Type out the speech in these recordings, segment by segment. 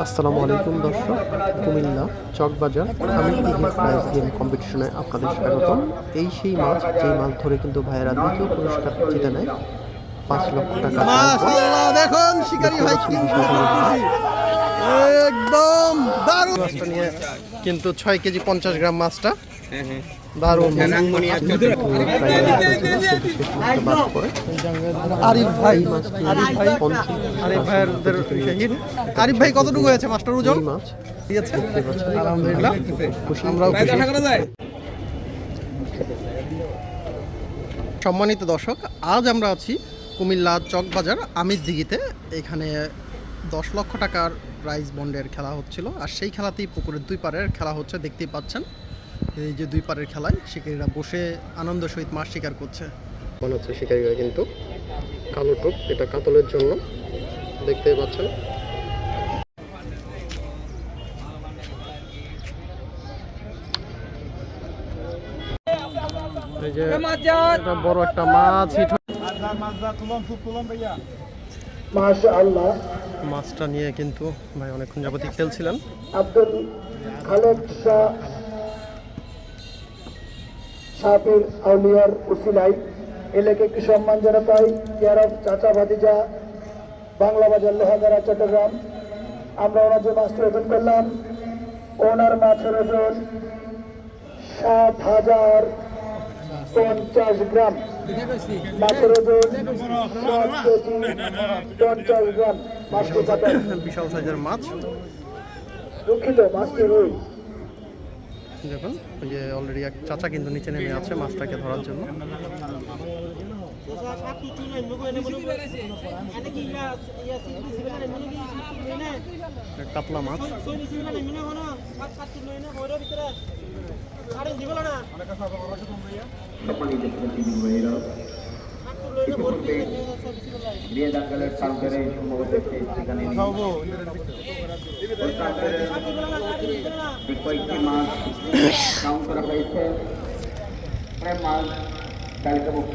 আসসালামু আলাইকুম দর্শক কুমিল্লা চকবাজার আমি প্রাইজ গেম কম্পিটিশনে আপনাদের স্বাগতম। এই সেই মাছ যেই মাছ ধরে কিন্তু ভাইয়েরা দ্বিতীয় পুরস্কার জিতে নেয় পাঁচ লক্ষ টাকা দেখুন শিকারি ভাই একদম দারুণ। মাছটা নিয়ে কিন্তু ছয় কেজি পঞ্চাশ গ্রাম মাছটা। আরিফ ভাই আরিফ ভাই। আরিফ ভাইয়ের আরিফ ভাই কতটুকু হয়েছে? মাস্টার ওজন? মাছ দিয়েছে আলহামদুলিল্লাহ। আমরাও সম্মানিত দর্শক আজ আমরা আছি কুমিল্লা চকবাজার আমির দিঘিতে। এখানে দশ লক্ষ টাকার প্রাইজ বন্ডের খেলা হচ্ছিল আর সেই খেলাতেই পুকুরের দুই পারের খেলা হচ্ছে দেখতেই পাচ্ছেন। এই যে দুই পারের খেলায় শিকারীরা বসে আনন্দ সহিত মাছ শিকার করছে। মনে হচ্ছে শিকারীরা কিন্তু কালো টোপ এটা কাতলের জন্য। দেখতেই পাচ্ছেন। এই যে এটা বড় একটা মাছ হিট মাছটা নিয়ে কিন্তু ভাই অনেকক্ষণ যাবতীয় খেলছিলেন। আব্দুল খালেক শাহ সাবির আউলিয়ার উসিলাই এলাকে একটি সম্মান জানাতাই কেয়ারব চাচা ভাতিজা বাংলা বাজার লোহাগাড়া চট্টগ্রাম। আমরা ওনার যে মাছটি ওজন করলাম ওনার মাছের ওজন সাত হাজার পঞ্চাশ গ্রাম। মাছের ওজন পঞ্চাশ গ্রাম মাছটি কাটায় বিশাল সাইজের মাছ। দুঃখিত মাছটি রুই দেখুন ওই যে অলরেডি এক চাচা কিন্তু নিচে নেমে আছে মাছটাকে ধরার জন্য। কাতলা মাছ। বিয়ে দাঙ্গালের কাউন্টারে সম্ভবত একটি সেখানে কয়েকটি মাছ কাউন্ট করা হয়েছে প্রায় মাছ তালিকাভুক্ত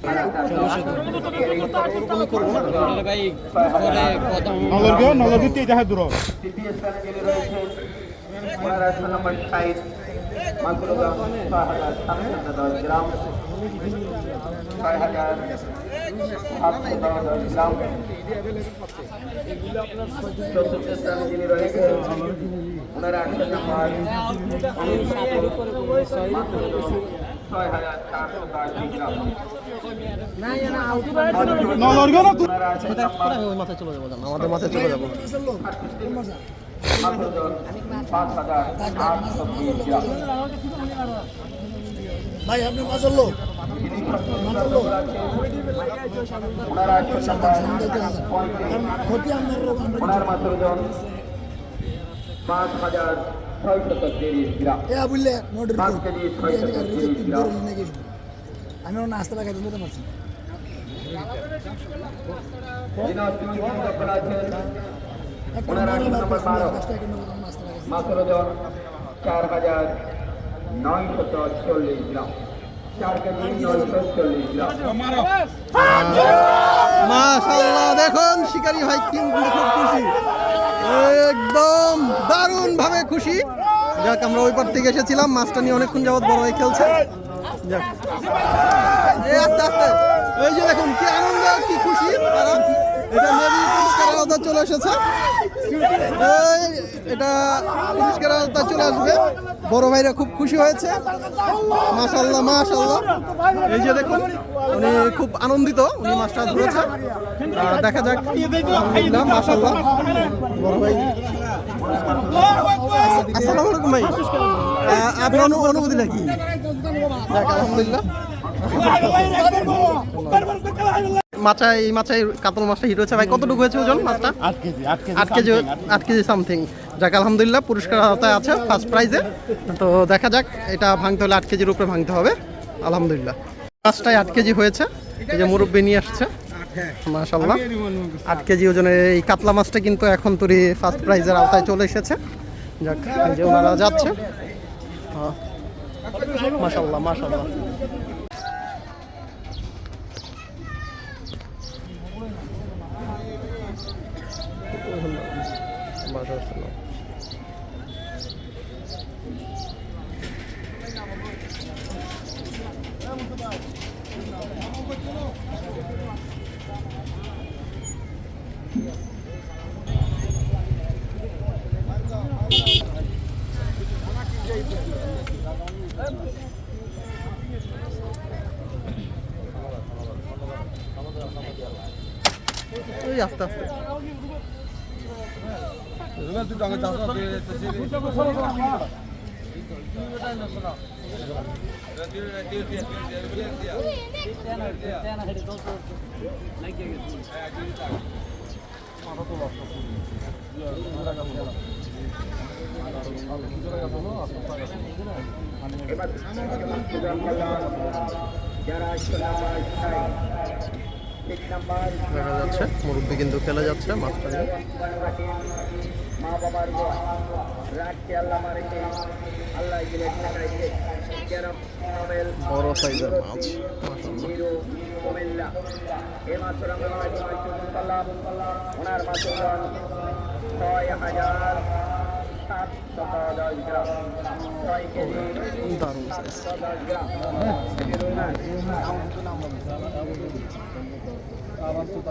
সমস্যা তো ভাই পরে কথা তৃতীয় স্থানে স্থানে যিনি রয়েছেন ওনার আসন নম্বর আমাদের মাথায় চলে যাব ভাই আপনি মাছের লোক ক্ষতি আপনার পাঁচ হাজার বুঝলে আমি ওর নাস্তা লাগাই দিতে পারছি মাত্র চার হাজার কেজি নয়শো চল্লিশ গ্রাম মাশাআল্লাহ, দেখুন, শিকারি ভাই খুব খুশি। একদম দারুণ খুশি। যাক, আমরা ওই পার থেকে এসেছিলাম, মাছটা নিয়ে অনেকক্ষণ যাবত বড় হয়ে খেলছে। যাক। আস্তে আস্তে। এই যে দেখুন, কি আনন্দ, কি খুশি তারা। এটা চলে এসেছে। এটা চলে আসবে। বড় ভাইরা খুব খুশি হয়েছে। মাশাল্লাহ মাশাল্লাহ এই যে দেখুন উনি খুব আনন্দিত উনি মাছটা ধরেছে। দেখা যাক আলহামদুলিল্লাহ বড় ভাই। আসসালামু আলাইকুম ভাই। আহ, আপনার অনু- অনুভূতিটা কি যাক আলহামদুলিল্লাহ। মাছা এই মাছায় কাতল মাছটা হিট হয়েছে। ভাই কতটুকু হয়েছে ওজন মাছটা? আট কেজি আট কেজি আট কেজি সামথিং যাক আলহামদুলিল্লাহ পুরস্কার আওতায় আছে ফার্স্ট প্রাইজে তো দেখা যাক এটা ভাঙতে হলে আট কেজির উপরে ভাঙতে হবে। আলহামদুলিল্লাহ। মাছটাই আট কেজি হয়েছে। এই যে মুরব্বী নিয়ে আসছে। মাশাল্লাহ আট কেজি ওজনের এই কাতলা মাছটা কিন্তু এখন তুরি ফার্স্ট প্রাইজের আওতায় চলে এসেছে। যাক যে ওনারা যাচ্ছে। হ্যাঁ। মাশাল্লাহ মাশাল্লাহ মাশাআল্লাহ। ওই আস্তে আস্তে যারা নাম্বার ছয় ঠিক নাম্বার দেখা যাচ্ছে। মুরব্বী কিন্তু খেলে যাচ্ছে মাছটা নিয়ে মা বাবার রাখকে আল্লাহ মারেছে আল্লাহ বড় সাইজের মাছ এ মাত্র আমরা ওনার মাত্র ছয় হাজার দারুণ সাইজ দশ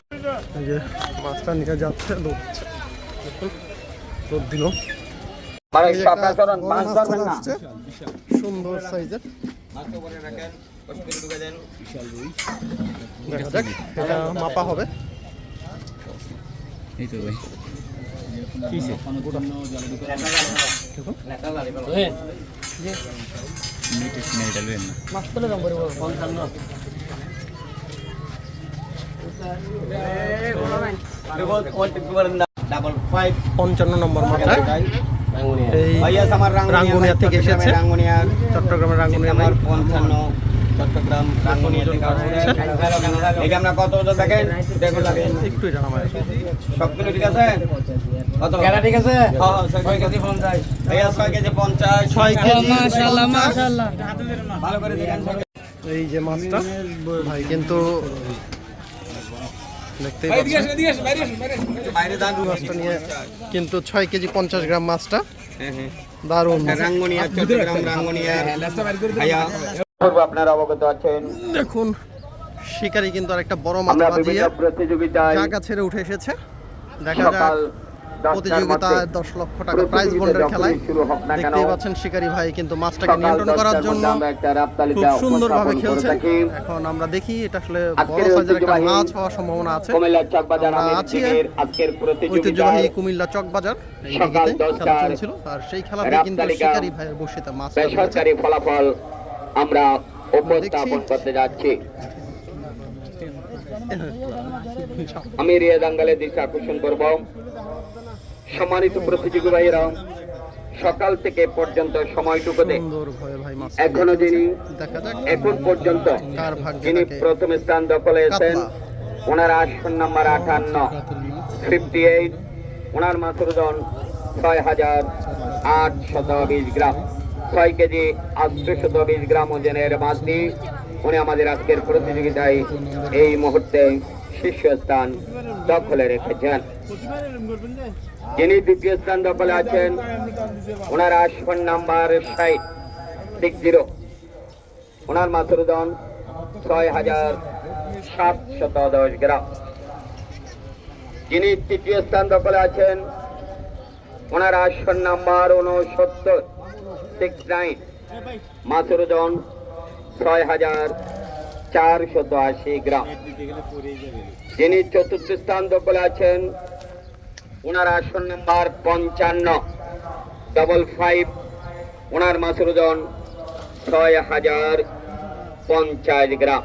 যে মাছটা নিয়ে যাচ্ছে দৌড়ছে দৌড় দিল। এই। সুন্দর সাইজের। দেখা যাক এটা মাপা হবে। ডাবল ফাইভ পঞ্চান্ন নম্বর মাথায় এই ভাইয়াস আমার রাঙ্গুনিয়া থেকে এসেছে। রাঙ্গুনিয়া। চট্টগ্রামের রাঙ্গুনিয়া আমার পঞ্চান্ন চট্টগ্রাম রাঙ্গুনিয়া থেকে আমরা কত দেখেন? দেখুন একটু সবগুলো ঠিক আছে? কত? ঠিক আছে? ছয় কেজি। পঞ্চাশ। ভাইয়া ছয় কেজি পঞ্চাশ। ছয় কেজি। মাশাআল্লাহ মাশাআল্লাহ। ভালো করে দেখেন এই যে মাছটা ভাই কিন্তু দেখতেই মাছটা নিয়ে কিন্তু ছয় কেজি পঞ্চাশ গ্রাম মাছটা। হ্যাঁ হ্যাঁ। দারুণ রাঙ্গুনিয়া চট্টগ্রাম রাঙ্গুনিয়া। ভাইয়া। পূর্ব আপনারা অবগত আছেন। দেখুন শিকারি কিন্তু আরেকটা বড় মাছ বাজিয়ে ছেড়ে উঠে এসেছে। দেখা যাক। প্রতিযোগিতায় দশ লক্ষ টাকা প্রাইজ বন্ডের খেলায় দেখতেই পাচ্ছেন শিকারি ভাই কিন্তু মাছটাকে নিয়ন্ত্রণ করার জন্য খুব সুন্দরভাবে থাকি। এখন আমরা দেখি এটা আসলে বড় সাইজের একটা মাছ হওয়ার সম্ভাবনা আছে। আছি। ঐতিহ্যবাহী কুমিল্লা চক বাজার এই খেলা চলছিল। আর সেই খেলাতে কিন্তু শিকারি ভাইয়ের বসিতে মাছ রয়েছে। ফলাফল আমরা উপস্থাপন করতে যাচ্ছি। আমি রিয়া দাঙ্গালের দৃষ্টি আকর্ষণ করব। সম্মানিত প্রতিযোগী ভাইয়েরা সকাল থেকে পর্যন্ত সময়টুকুতে এখনও যিনি এখন পর্যন্ত যিনি প্রথম স্থান দখলে আছেন কাতলা। ওনার আসন নাম্বার আটান্ন ফিফটি এইট ওনার মাসুর ওজন ছয় হাজার আট আটশত বিশ গ্রাম। ছয় কেজি আটশোশত বিশ গ্রাম ওজনের মাছটি উনি আমাদের আজকের প্রতিযোগিতায় এই মুহূর্তে শীর্ষস্থান দখলে রেখেছেন। যিনি দ্বিতীয় স্থান দখলে আছেন, ওনার আসন নাম্বার ষাট সিক্স জিরো। ওনার ওজন ছয় হাজার সাতশত দশ গ্রাম। যিনি তৃতীয় স্থান দখলে আছেন, ওনার আসন নাম্বার উনসত্তর সিক্স নাইন মাছের ছয় হাজার চারশত আশি গ্রাম। যিনি চতুর্থ স্থান দখলে আছেন ওনার আসন নাম্বার পঞ্চান্ন ডবল ফাইভ ওনার মাছের ওজন ছয় হাজার পঞ্চাশ গ্রাম।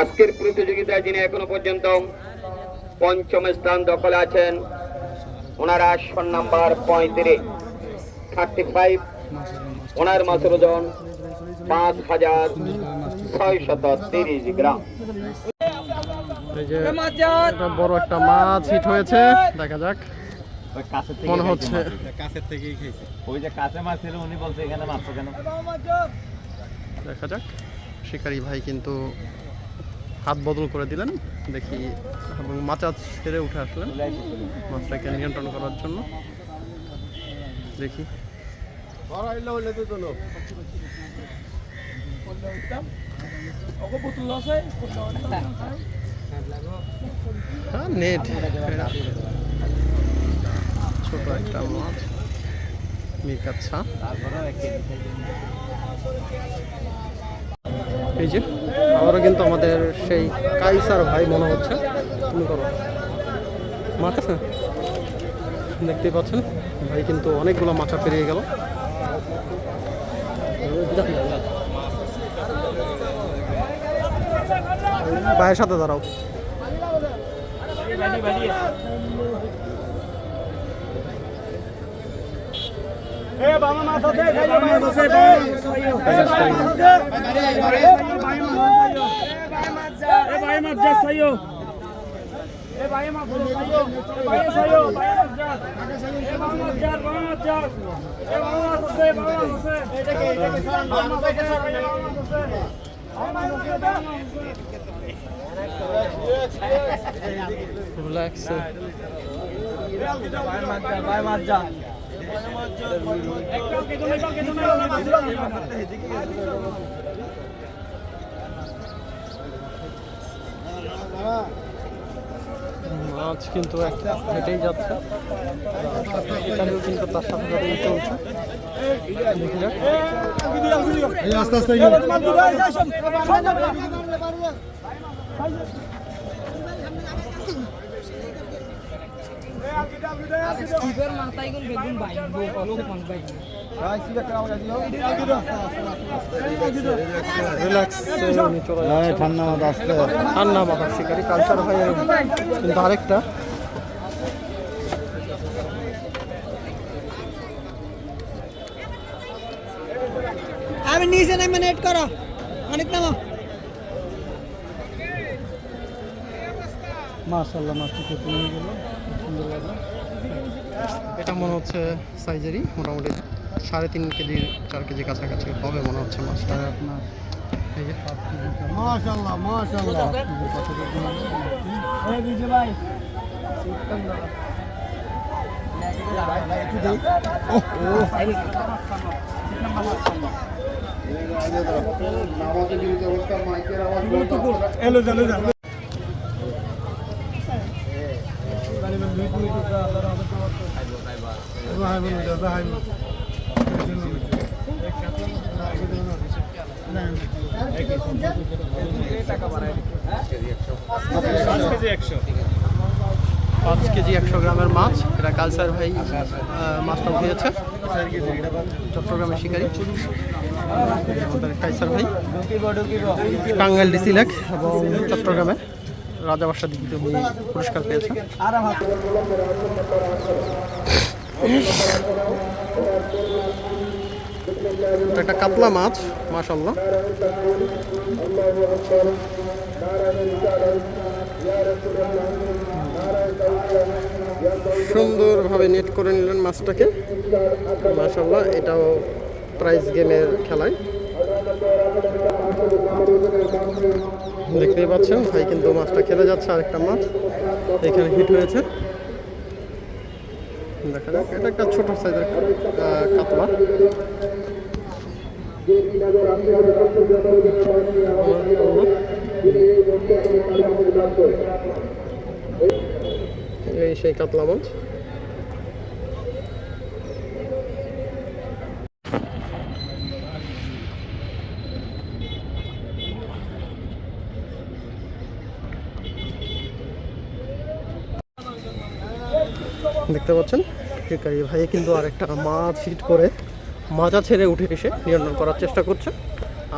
আজকের প্রতিযোগিতায় যিনি এখনও পর্যন্ত পঞ্চম স্থান দখলে আছেন ওনার আসন নাম্বার পঁয়ত্রিশ থার্টি ফাইভ ওনার মাছের ওজন পাঁচ হাজার ছয় শত তিরিশ গ্রাম। এই যে একটা বড় একটা মাছ হিট হয়েছে। দেখা যাক। মনে হচ্ছে। কাছের থেকেই ওই যে কাছে মাছ ছিল উনি বলছে এখানে মারছো কেন? দেখা যাক। শিকারি ভাই কিন্তু হাত বদল করে দিলেন। দেখি এবং মাচা ছেড়ে উঠে আসলেন মাছটাকে নিয়ন্ত্রণ করার জন্য। দেখি। হ্যাঁ নেট। ছোট একটা মাছ। এই যে, আবারও কিন্তু আমাদের সেই কাইসার ভাই মনে হচ্ছে। তুমি করো। মাছ আছে? দেখতেই পাচ্ছেন? ভাই কিন্তু অনেকগুলো মাছা পেরিয়ে গেল। ভাইয়ের সাথে দাঁড়াও রিল্যাক্স মাছ কিন্তু একটা হেঁটেই যাচ্ছে। এখানেও কিন্তু তার সাথে সাথেই চলছে। দেখি যাক। মাথায় কোন বেগুন লোক ঠান্ডা আসছে ঠান্ডা মাথার শিকারি কালচার ভাইয়ের কিন্তু আরেকটা। আমি নিচে নামে নেট করো। অনেক নামো। মাশাল্লাহ মাছটি খেতে নিয়ে গেল সুন্দর লাগল এটা মনে হচ্ছে সাইজেরই মোটামুটি সাড়ে তিন কেজির চার কেজি কাছাকাছি হবে মনে হচ্ছে মাছটা আপনার মাশাল্লাহ মাশাল্লাহ পাঁচ কেজি একশো গ্রামের মাছ, এটা কালসার ভাই মাছটা উঠিয়েছে চট্টগ্রামের শিকারি। কাইসার ভাই, টাঙ্গাইল ডিসিলেক এবং চট্টগ্রামে রাজাবাসা উনি পুরস্কার পেয়েছে। একটা কাতলা মাছ মাশাল্লাহ সুন্দরভাবে নেট করে নিলেন মাছটাকে। মাশাল্লাহ এটাও প্রাইজ গেমের খেলায়। দেখতেই পাচ্ছেন, ভাই কিন্তু মাছটা খেলে যাচ্ছে আরেকটা মাছ। এখানে হিট হয়েছে। দেখা যাক এটা একটা ছোট সাইজের কাতলা। এই সেই কাতলা মাছ। দেখতে পাচ্ছেন? শিকারি ভাই কিন্তু আরেকটা মাছ হিট করে মাজা ছেড়ে উঠে এসে নিয়ন্ত্রণ করার চেষ্টা করছে।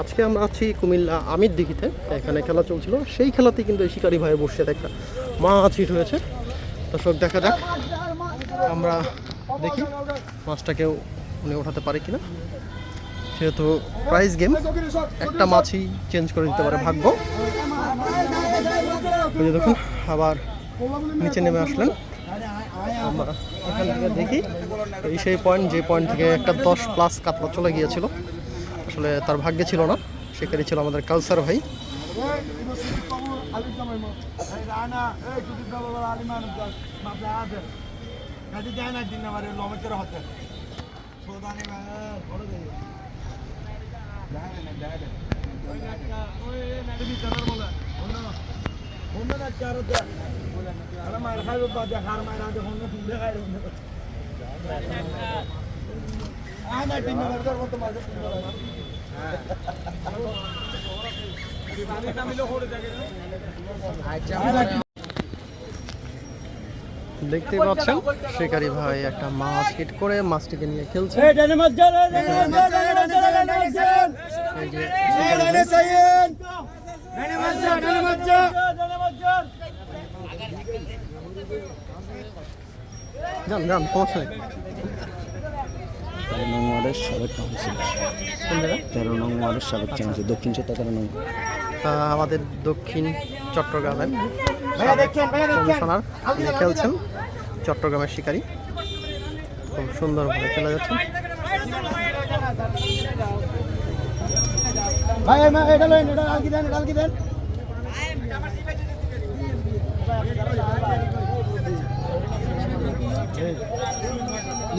আজকে আমরা আছি কুমিল্লা আমির দিঘিতে। এখানে খেলা চলছিল। সেই খেলাতেই কিন্তু এই শিকারি ভাইয়ের বসে একটা মাছ হিট হয়েছে। দর্শক, দেখা যাক। আমরা দেখি মাছটাকেও উনি ওঠাতে পারে কিনা। সেহেতু প্রাইজ গেম একটা মাছই চেঞ্জ করে দিতে পারে ভাগ্য। দেখুন, আবার নিচে নেমে আসলেন। দেখি। এই সেই পয়েন্ট যে পয়েন্ট থেকে একটা দশ প্লাস কাতলা চলে গিয়েছিল। আসলে তার ভাগ্যে ছিল না। সেখানে ছিল আমাদের কালসার ভাই। দেখতে পাচ্ছেন শিকারি ভাই একটা মাছ হিট করে মাছটিকে নিয়ে খেলছে শিকারি ভাই। যান যান সমস্যা নেই তেরো নং ওয়ার্ডের সাবেক কাউন্সিলর। তেরো নং ওয়ার্ডের সাবেক কাউন্সিলর দক্ষিণ চোদ্দ তেরো নং আমাদের দক্ষিণ চট্টগ্রামের কমিশনার খেলছেন চট্টগ্রামের শিকারী। খুব সুন্দরভাবে খেলা যাচ্ছে।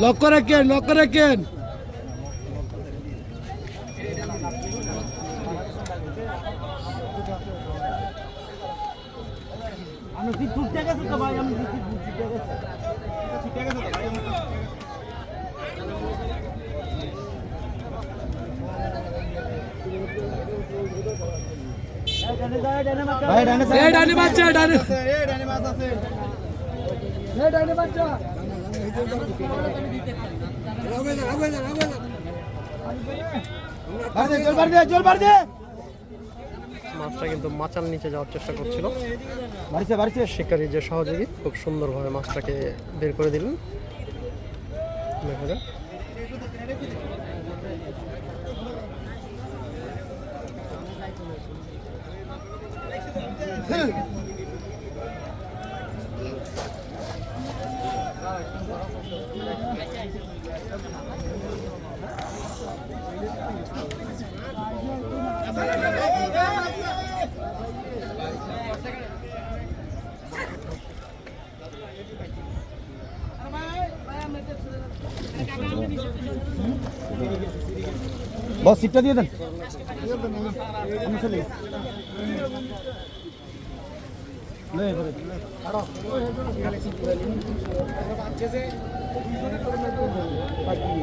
লক্ষ্য রাখেন লক্ষ্য রাখেন। ডানে বাচ্চা ডানে ডানে বাচ্চা বার দে মাছটা কিন্তু মাচার নিচে যাওয়ার চেষ্টা করছিল। শিকারীর যে সহযোগী খুব সুন্দরভাবে মাছটাকে বের করে দিলেন। দেখা যাক। বস সিটটা দিয়ে দেন। তিনি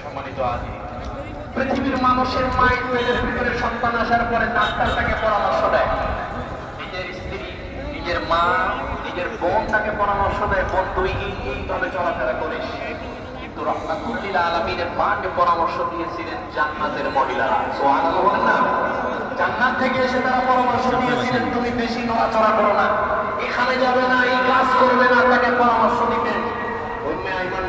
সম্মানিত আদি পৃথিবীর মানুষের মায়ের পেটের ভিতরে সন্তান আসার পরে ডাক্তার তাকে পরামর্শ দেয়। নিজের স্ত্রী নিজের মা নিজের বোনটাকে পরামর্শ দেয় বোন তুই এই এইভাবে চলাফেরা করিস। রহমাতুল্লিল আলমিনের মাকে পরামর্শ দিয়েছিলেন জান্নাতের মহিলারা। সোহান না? জান্নাত থেকে এসে তারা পরামর্শ দিয়েছিলেন তুমি বেশি নড়াচড়া করো না। এখানে যাবে না এই কাজ করবে না তাকে পরামর্শ দিতেন উম্মে আইমান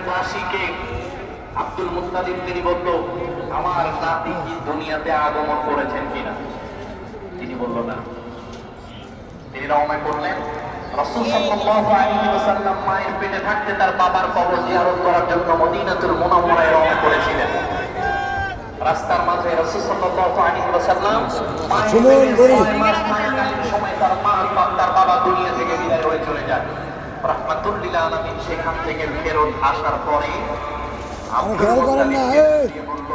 আব্দুল মুত্তালিব তিনি বলল আমার নাতি কি দুনিয়াতে আগমন করেছেন কিনা? তিনি বলল না। তিনি রওনা করলেন। রাসূল সাল্লাল্লাহু আলাইহি ওয়াসাল্লাম মায়ের পেটে থাকতে তার বাবার কবর জিয়ারত করার জন্য মদিনাতুল মুনাওয়ারায় রওনা করেছিলেন। রাস্তার মাঝে রাসূল সাল্লাল্লাহু আলাইহি ওয়াসাল্লাম মাস সময় তার মা তার বাবা দুনিয়া থেকে বিদায় হয়ে চলে যান। রাহমাতুল লিল আলামিন সেখান থেকে ফেরত আসার পরে দিয়ে বলল,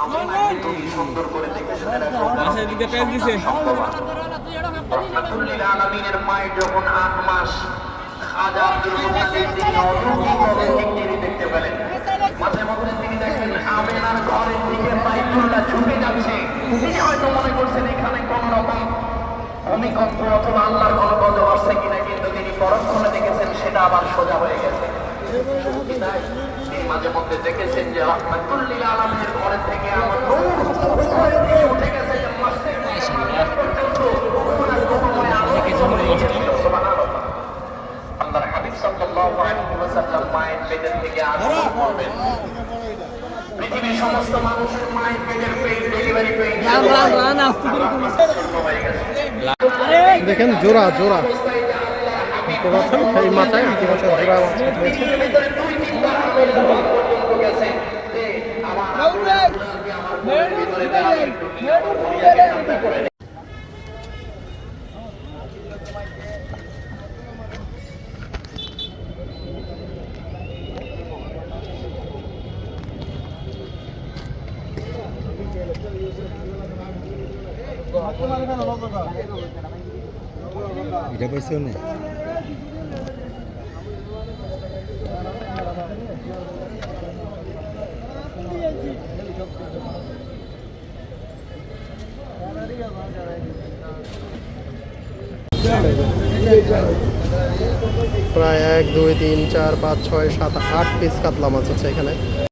আমি নাকি তুমি সুন্দর করে দেখে শুনে রাখো পাশের দিকে পেঁচ দিছে। সম্ভব না। রহমাতুল্লিল আলামিনের মায়ের যখন আট মাস, খাজা আব্দুল মুত্তালিব তিনি অলৌকিক অলৌকিক তিনি দেখতে পেলেন মাঝে মধ্যে তিনি দেখেন আমেনার ঘরের দিকে বাইতুল্লাহ ছুটে যাচ্ছে হয়তো মনে করছেন এখানে কোন রকম ভূমিকম্প অথবা আল্লাহর কোনো গজব আসছে কিনা, কিন্তু তিনি পরক্ষণে দেখেছেন সেটা আবার সোজা হয়ে গেছে মাঝে মধ্যে দেখেছেন যে রহমাতুল্লিল আলমের ঘরের থেকে আমার নূর উঠে গেছে যে মসজিদ পর্যন্ত ওনার গমনে আলো ছিল। সুবহানাল্লাহ। আল্লাহর হাবিব সাল্লাল্লাহু আলাইহি ওয়াসাল্লাম মায়ের পেটের থেকে আগমন করবেন পৃথিবীর সমস্ত মানুষের মায়ের পেটের পেইন ডেলিভারি পেইন দেখেন জোড়া জোড়া। দেখতে পাচ্ছেন এই মাথায় জোড়া পর্যন্ত গুলাবি আমার বুকের ভিতরে দেওয়া একটু নিয়ে আমার দুনিয়াকে ঠান্ডা করে দে। এটা পাইছে না প্রায় এক দুই তিন চার পাঁচ ছয় সাত আট পিস কাতলা মাছ আছে এখানে।